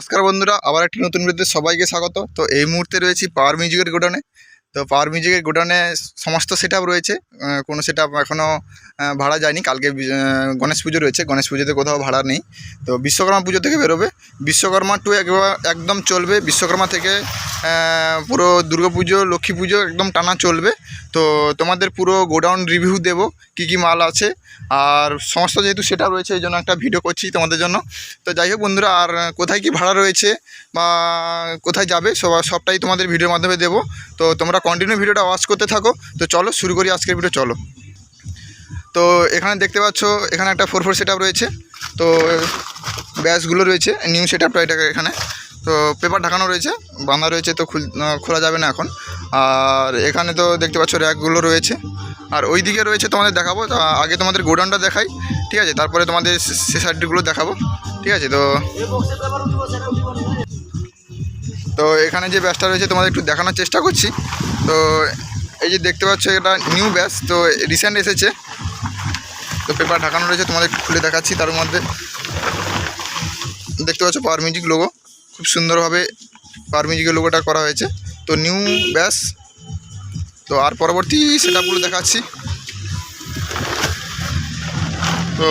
নমস্কার বন্ধুরা, আবার একটি নতুন ভিডিওতে সবাইকে স্বাগত। তো এই মুহূর্তে রয়েছি পাওয়ার মিউজিকের গোডাউনে। তো পাওয়ার মিউজিকের গোডাউনে সমস্ত সেট রয়েছে। কোনো সেট এখনও ভাড়া যায়নি। কালকে গণেশ পুজো রয়েছে। গণেশ পুজোতে কোথাও ভাড়া নেই। তো বিশ্বকর্মা পুজো থেকে বেরোবে। বিশ্বকর্মা টু একবার একদম চলবে। বিশ্বকর্মা থেকে পুরো পুজো, লক্ষ্মী পুজো একদম টানা চলবে। তো তোমাদের পুরো গোডাউন রিভিউ দেবো, কী কী মাল আছে। আর সমস্ত যেহেতু সেটা রয়েছে, এই জন্য একটা ভিডিও করছি তোমাদের জন্য। তো যাই হোক বন্ধুরা, আর কোথায় কি ভাড়া রয়েছে বা কোথায় যাবে, সব, সবটাই তোমাদের ভিডিওর মাধ্যমে দেবো। তো তোমরা কন্টিনিউ ভিডিওটা ওয়াচ করতে থাকো। তো চলো, শুরু করি আজকের ভিডিও চলো। তো এখানে দেখতে পাচ্ছ, এখানে একটা ফোর ফোর সেট রয়েছে। তো ব্যাসগুলো রয়েছে নিউ সেট আপটা এখানে। তো পেপার ঢাকানো রয়েছে, বাঁধা রয়েছে তো খুল যাবে না এখন। আর এখানে তো দেখতে পাচ্ছ র্যাকগুলো রয়েছে। আর ওই দিকে রয়েছে তোমাদের দেখাবো আগে তোমাদের গোডাউনটা দেখাই, ঠিক আছে? তারপরে তোমাদের সে সাইডগুলো দেখাবো, ঠিক আছে? তো তো এখানে যে ব্যাচটা রয়েছে, তোমাদের একটু দেখানোর চেষ্টা করছি। তো এই যে দেখতে পাচ্ছ, এটা নিউ ব্যাচ তো রিসেন্ট এসেছে। তো পেপার ঢাকানো রয়েছে, তোমাদের খুলে দেখাচ্ছি তার মধ্যে। দেখতে পাচ্ছ পাওয়ার মিউজিক লোগো খুব সুন্দরভাবে পাওয়ার মিউজিকের লোগোটা করা হয়েছে। তো নিউ ব্যাস। তো আর পরবর্তী সেটআপগুলো দেখাচ্ছি। তো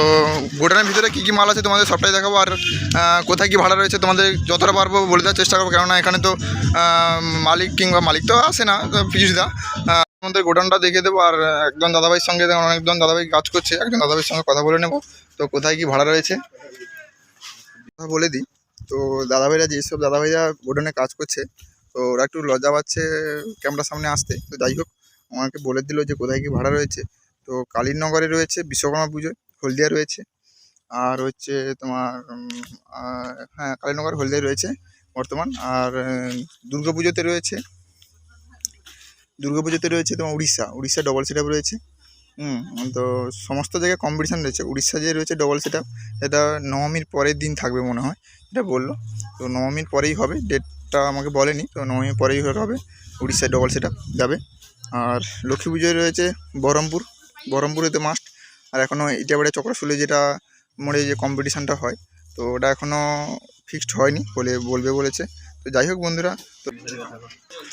গোডাউনের ভিতরে কী কী মাল আছে তোমাদের সবটাই দেখাবো। আর কোথায় কী ভাড়া রয়েছে তোমাদের যতটা পারব বলে দেওয়ার চেষ্টা করব। কেননা এখানে তো মালিক কিংবা মালিক তো আসে না পিজুদা আমাদের গোডাউনটা দেখে দেবো। আর একজন দাদাভাইয়ের সঙ্গে অনেকজন দাদাভাই কাজ করছে। একজন দাদাভাইয়ের সঙ্গে কথা বলে নেব। তো কোথায় কী ভাড়া রয়েছে? কথা বলে দিই। তো দাদাভাইরা যেসব দাদাভাইরা গোডাউনে কাজ করছে, তো ওরা একটু লজ্জা পাচ্ছে ক্যামেরার সামনে আসতে। তো যাই হোক আমাকে বলে দিল যে কোথায় কী ভাড়া রয়েছে। তো কালীনগরে রয়েছে বিশ্বকর্মা পুজো, হলদিয়া রয়েছে। আর হচ্ছে তোমার হ্যাঁ কালীনগর, হলদিয়া রয়েছে বর্তমান। আর দুর্গা পুজোতে রয়েছে দুর্গা পুজোতে রয়েছে তোমার উড়িষ্যা। উড়িষ্যা ডবল সেট রয়েছে। তো সমস্ত জায়গায় কম্পিটিশান রয়েছে। উড়িষ্যা যে রয়েছে ডবল সেট এটা নবমীর পরের দিন থাকবে মনে হয়, এটা বলল। তো নবমীর পরেই হবে ডেটটা আমাকে বলেনি, তো নবমীর পরেই হবে, উড়িষ্যায় ডবল সেট যাবে। আর লক্ষ্মী পুজোয় রয়েছে বহরমপুর বহরমপুরেতে মাস্ট আর এখনও ইটাবাড়ি চক্রশুলে যেটা মোড়ে যে কম্পিটিশানটা হয়, তো ওটা এখনও ফিক্সড হয়নি বলে বলবে বলেছে। তো যাই হোক বন্ধুরা, তো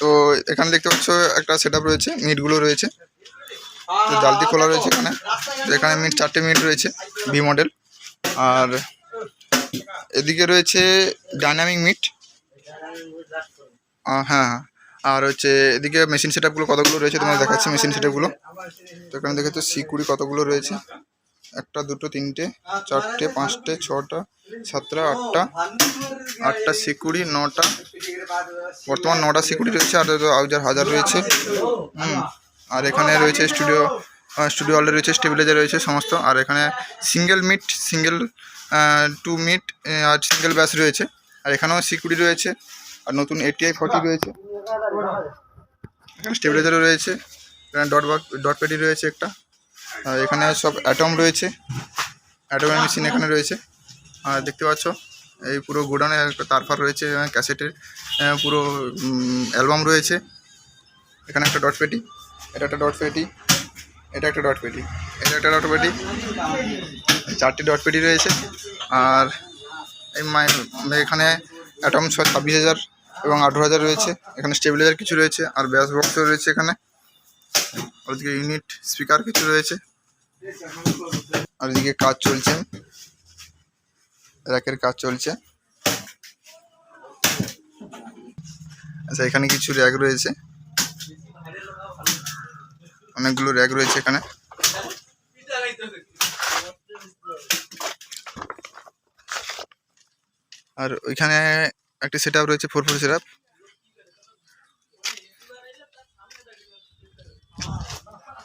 তো এখানে দেখতে পাচ্ছ একটা সেট রয়েছে মিটগুলো রয়েছে। তো জালতি খোলা রয়েছে এখানে। তো এখানে মিট চারটে মিট রয়েছে ভি মডেল আর এদিকে রয়েছে ডাইনামিক মিট হ্যাঁ হ্যাঁ। আর হচ্ছে এদিকে মেশিন সেটআপগুলো কতগুলো রয়েছে তোমার দেখাচ্ছি মেশিন সেটআপগুলো তো এখানে দেখেছ সিকুড়ি কতগুলো রয়েছে। একটা দুটো তিনটে চারটে পাঁচটে ছটা সাতটা আটটা। আটটা সিকুড়ি নটা। বর্তমান নটা সিকুড়ি রয়েছে আর আউজার হাজার রয়েছে। হুম। আর এখানে রয়েছে স্টুডিও স্টুডিও হলে রয়েছে স্টেবিলাইজার রয়েছে সমস্ত। আর এখানে সিঙ্গেল মিট সিঙ্গেল টু মিট আর সিঙ্গেল ব্যাস রয়েছে। আর এখানেও সিকুড়ি রয়েছে আর নতুন এটিআই ফর্টি রয়েছে। এখানে স্টেবিলাইজারও রয়েছে এখানে ডট বাক ডট পেটি রয়েছে একটা। আর এখানে সব অ্যাটম রয়েছে অ্যাটমের মেশিন এখানে রয়েছে। আর দেখতে পাচ্ছ এই পুরো গোডাউনে তারফার রয়েছে ক্যাসেটের পুরো অ্যালবাম রয়েছে। এখানে একটা ডট পেটি এটা একটা ডট পেটি এটা একটা ডট পেটি এটা একটা ডট পেটি চারটি ডট পেটি রয়েছে। আর এই এখানে অ্যাটম ছয়, ছাব্বিশ হাজার এবং আঠেরো হাজার রয়েছে। এখানে স্টেবিলাইজার কিছু রয়েছে আর ব্যাস বক্সও রয়েছে এখানে। আর ওদিকে ইউনিট স্পিকার কিছু রয়েছে। আর এদিকে কাজ চলছে। র্যাকের কাজ চলছে। আচ্ছা এখানে কিছু র্যাক রয়েছে। অনেকগুলো র্যাক রয়েছে এখানে। আর ওইখানে একটি সেট রয়েছে ফোর ফোর সেট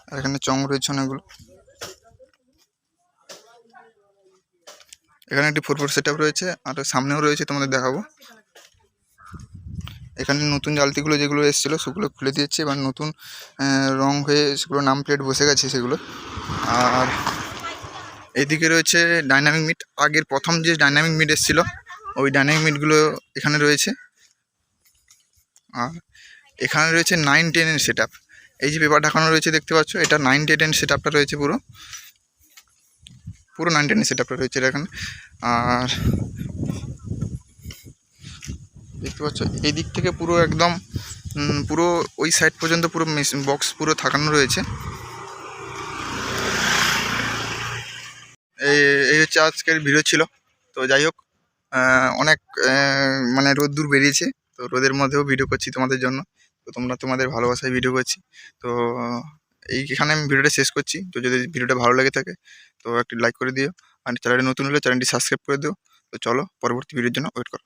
আর এখানে চং রয়েছে অনেকগুলো। এখানে একটি ফোর ফোর সেট রয়েছে, আর সামনেও রয়েছে, তোমাদের দেখাবো। এখানে নতুন জালতিগুলো যেগুলো এসেছিল সেগুলো খুলে দিয়েছে। এবার নতুন রং হয়ে সেগুলো নাম প্লেট বসে গেছে সেগুলো। আর এদিকে রয়েছে ডাইনামিক মিট আগের প্রথম যে ডাইনামিক মিট এসেছিল, ওই ডাইনামিক মিটগুলো এখানে রয়েছে। আর এখানে রয়েছে নাইন টেনের সেট এই যে পেপার ঢাকানো রয়েছে দেখতে পাচ্ছ, এটা নাইন টেনের সেট রয়েছে পুরো। পুরো নাইন টেনের সেট রয়েছে এটা এখানে। আর দেখতে পাচ্ছ? এই দিক থেকে পুরো একদম পুরো ওই সাইড পর্যন্ত পুরো বক্স পুরো থাকানো রয়েছে। এই এই হচ্ছে আজকের ভিডিও ছিল। তো যাই হোক অনেক মানে রোদ দূর বেরিয়েছে। তো রোদের মধ্যেও ভিডিও করছি তোমাদের জন্য। তো তোমরা তোমাদের ভালোবাসায় ভিডিও করছি। তো এইখানে আমি ভিডিওটা শেষ করছি। তো যদি ভিডিওটা ভালো লেগে থাকে, তো একটি লাইক করে দিও। আর চ্যানেলটি নতুন হলে চ্যানেলটি সাবস্ক্রাইব করে দিও। তো চলো, পরবর্তী ভিডিওর জন্য ওয়েট করো।